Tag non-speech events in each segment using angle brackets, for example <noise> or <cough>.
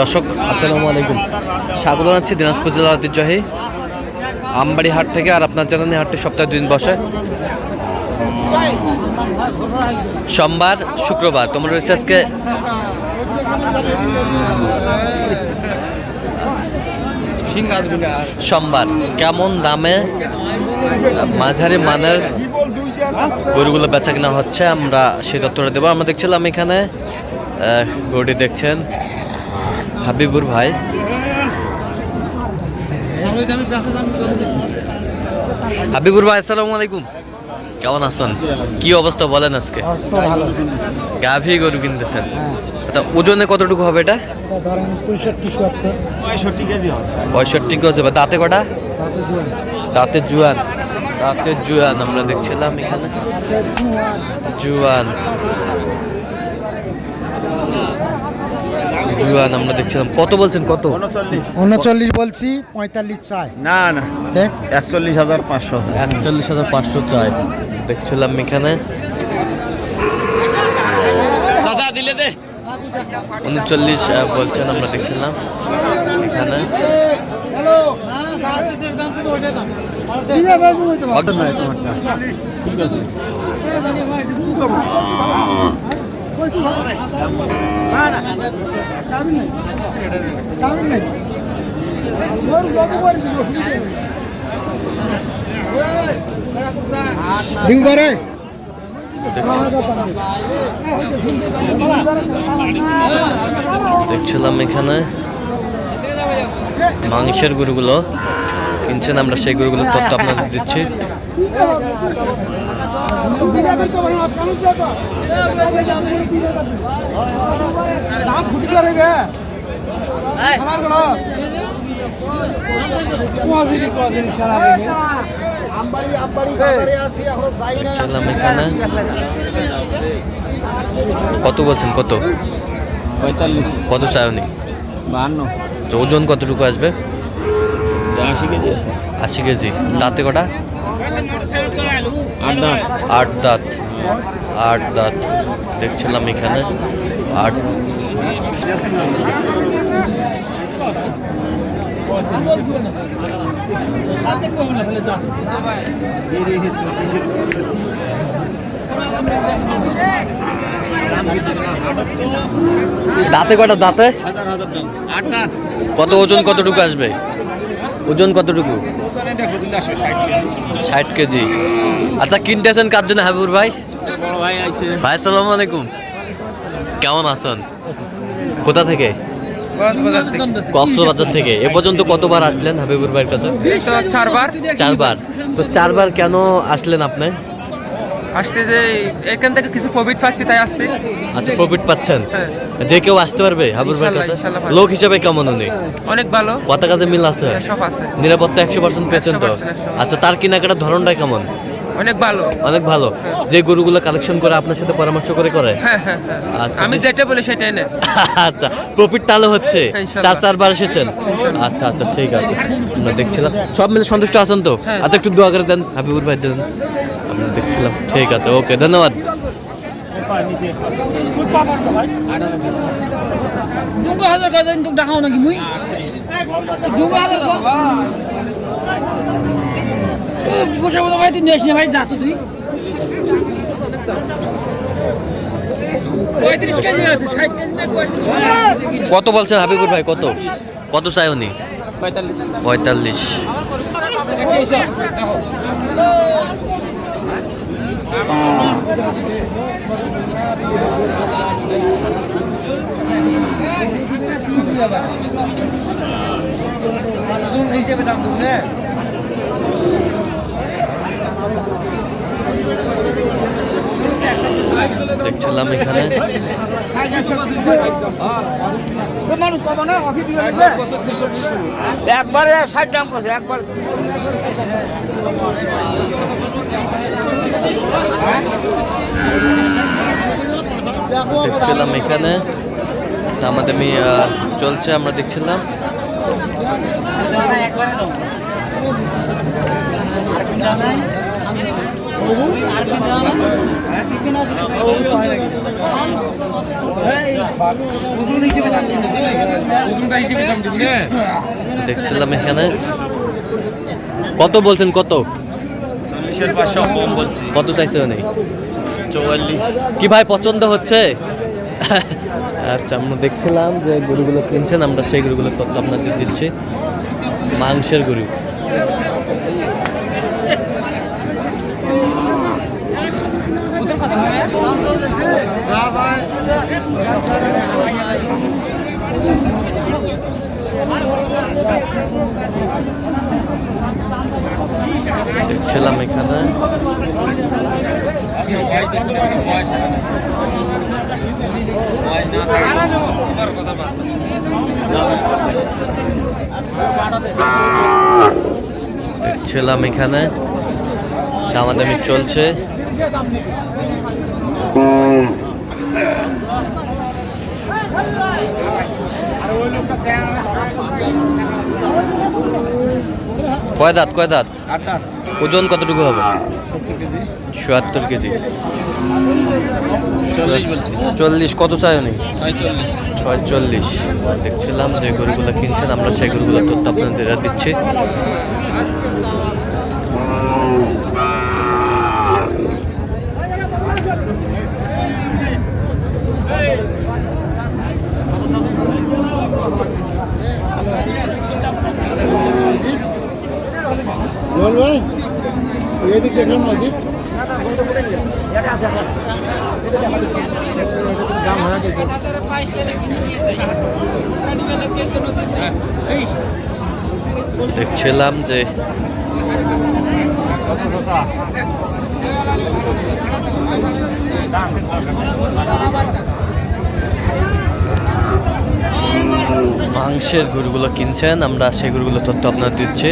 দর্শক, আসসালামু আলাইকুম। স্বাগত জানাচ্ছি দিনাজপুর জেলা ঐতিহ্যবাহী আমবাড়ি হাট থেকে আর আপনার জানানি হাটটি সপ্তাহে দুদিন বসে। সোমবার, শুক্রবার তোমার রয়েছে আজকে? সোমবার, কেমন দামে মাঝারি মানের গরুগুলো বেচা কিনা হচ্ছে আমরা সেই তথ্যটা দেবো। আমরা দেখছিলাম এখানে গরুটি দেখছেন হাবিবুর ভাই। হাবিবুর ভাই, আসসালামু আলাইকুম। কেমন আছেন? কি অবস্থা বলেন আজকে? গাভী গরু কিনতেছেন। আচ্ছা ওজনে কতটুকু হবে এটা? পঁয়ষট্টি কেজি হবে। দাঁতে কটা? দাঁতের জুয়ান। দাঁতের জুয়ান, আমরা দেখছিলাম এখানে। জুয়ান। জুয়ান আমরা দেখছিলাম। কত বলছেন কত? উনচল্লিশ। বলছি পঁয়তাল্লিশ চাই। না না। দেখ। একচল্লিশ হাজার পাঁচশো একচল্লিশ হাজার পাঁচশো চাই। দেখছিলাম এখানে। দিলে দে। উনচল্লিশ বলছেন আমরা দেখছিলাম এখানে। দেখছিলাম এখানে মাংসের গরুগুলো কিনছেন আমরা সেই গরুগুলোর তথ্য আপনাদের দিচ্ছি। কত বলছেন? কত? কত চায়নি বাহান্ন। ওজন কতটুকু আসবে? আশি কেজি আশি কেজি। দাঁতে কটা? আট দাঁত। আট দাঁত। আট দাঁত। দেখছিলাম এখানে। আট। দাঁতে কটা দাঁত? কত ওজন কতটুকু আসবে? ওজন কতটুকু? ষাট কেজি। আচ্ছা কিনতে আছেন কিনতেছেন কার জন্য হাবুর ভাই? বড় ভাই আসসালাম ভাই আসসালামু আলাইকুম। কেমন আছেন? কোথা থেকে? কক্সবাজার থেকে। এ পর্যন্ত কতবার আসলেন হাবিবুর ভাইয়ের কাছে? চারবার। চারবার। তো চারবার কেন আসলেন আপনি? আসতে যে এখান থেকে কিছু প্রফিট পাচ্ছি তাই আসছি। আচ্ছা প্রফিট পাচ্ছেন? হ্যাঁ। যে কেউ আসতে পারবে কাছে? লোক হিসেবে কেমন উনি? অনেক ভালো। কথা কাজে মিল আছে? হ্যাঁ, সব আছে। নিরাপত্তা একশো পার্সেন্ট পেয়েছেন তো? আচ্ছা তার কেনাকাটার ধরনটা কেমন? অনেক ভালো। অনেক ভালো। যে গরুগুলো কালেকশন করে আপনার সাথে পরামর্শ করে করে? হ্যাঁ হ্যাঁ হ্যাঁ। আচ্ছা, আমি যেটা বলি সেটাই নেই আচ্ছা প্রফিট তাহলে হচ্ছে? হ্যাঁ, চার চারবার এসেছেন? আচ্ছা আচ্ছা ঠিক আছে। দেখছিলাম। সব মিলে সন্তুষ্ট আছেন তো? হ্যাঁ। আচ্ছা একটু দোয়া করে দেন হাবিবুর ভাই দেন দেখছিলাম। ঠিক আছে ওকে ধন্যবাদ। বসে ভাই তুই ভাই যা তো তুই কত বলছেন হাবিবুর ভাই কত? কত চাই উনি? পঁয়তাল্লিশ। পঁয়তাল্লিশ। হিসেবে দাম দেবো দেখছিলাম এখানে। একবারে ষাট দাম করছে একবার। দেখছিলাম এখানে। দামাদামি আহ, চলছে আমরা দেখছিলাম। দেখছিলাম এখানে। কত বলছেন কত? চল্লিশের পাঁচশো কম বলছি। কত চাইছে চৌয়াল্লিশ। কি ভাই পছন্দ হচ্ছে? আচ্ছা আমরা দেখছিলাম যে গরুগুলো কিনছেন আমরা সেই গরুগুলো তথ্য আপনাদের দিচ্ছি। মাংসের গরু। দেখছিলাম এখানে। দেখছিলাম এখানে। দামাদামি চলছে। কয় দাঁত কয় দাঁত? আট দাঁত। ওজন কতটুকু হবে? চুয়াত্তর কেজি। চল্লিশ কত চাই উনি? ছয়চল্লিশ। ছয়চল্লিশ। দেখছিলাম যে গরুগুলো কিনছেন আমরা সেই গরুগুলো তথ্য আপনাদের দিচ্ছি বল ভাই এদিক দেখলাম না দেখছিলাম যে মাংসের গরুগুলো কিনছেন আমরা সেই গরুগুলো তথ্য আপনার দিচ্ছি।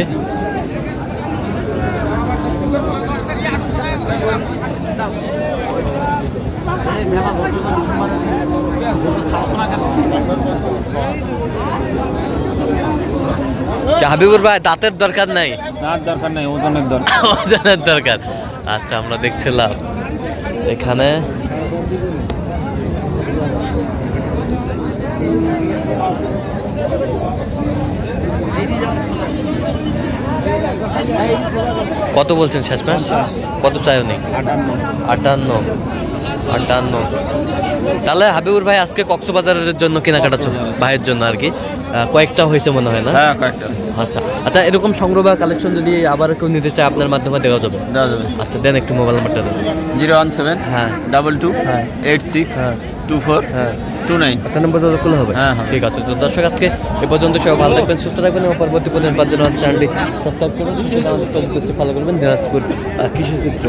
হাবিবুর ভাই দাঁতের দরকার নাই? দাঁত দরকার নাই ওজনের দরকার। <laughs> ওজনের দরকার। আচ্ছা আমরা দেখছিলাম এখানে। কত বলছেন শেষ ম্যাচ? কত চাই উনি? আটান্ন। আটান্ন। তাহলে হাবিবুর ভাই আজকে কক্সবাজারের জন্য কেনাকাটা ভাইয়ের জন্য আর কি। কয়েকটা হয়েছে মনে হয় না? হ্যাঁ কয়েকটা আচ্ছা। আচ্ছা এরকম সংগ্রহ বা কালেকশন যদি আবার কেউ নিতে চায় আপনার মাধ্যমে দেওয়া যাবে? দেওয়া যাবে। আচ্ছা দেন একটু মোবাইল নাম্বারটা দেন। জিরো ওয়ান সেভেন হ্যাঁ। ডাবল টু হ্যাঁ। এইট সিক্স হ্যাঁ। টু ফোর হ্যাঁ। Two nine. আচ্ছা নম্বর যোগাযোগ করলে হবে? হ্যাঁ, হ্যাঁ। ঠিক আছে তো দর্শক আজকে এ পর্যন্ত সবাই ভালো থাকবেন সুস্থ থাকবেন এবং পরবর্তী পর্যন্ত পাঁচ জন চ্যানেলটি সাবস্ক্রাইব করবেন আমাদের ফলো করবেন দিনাজপুর আহ, কৃষি চিত্র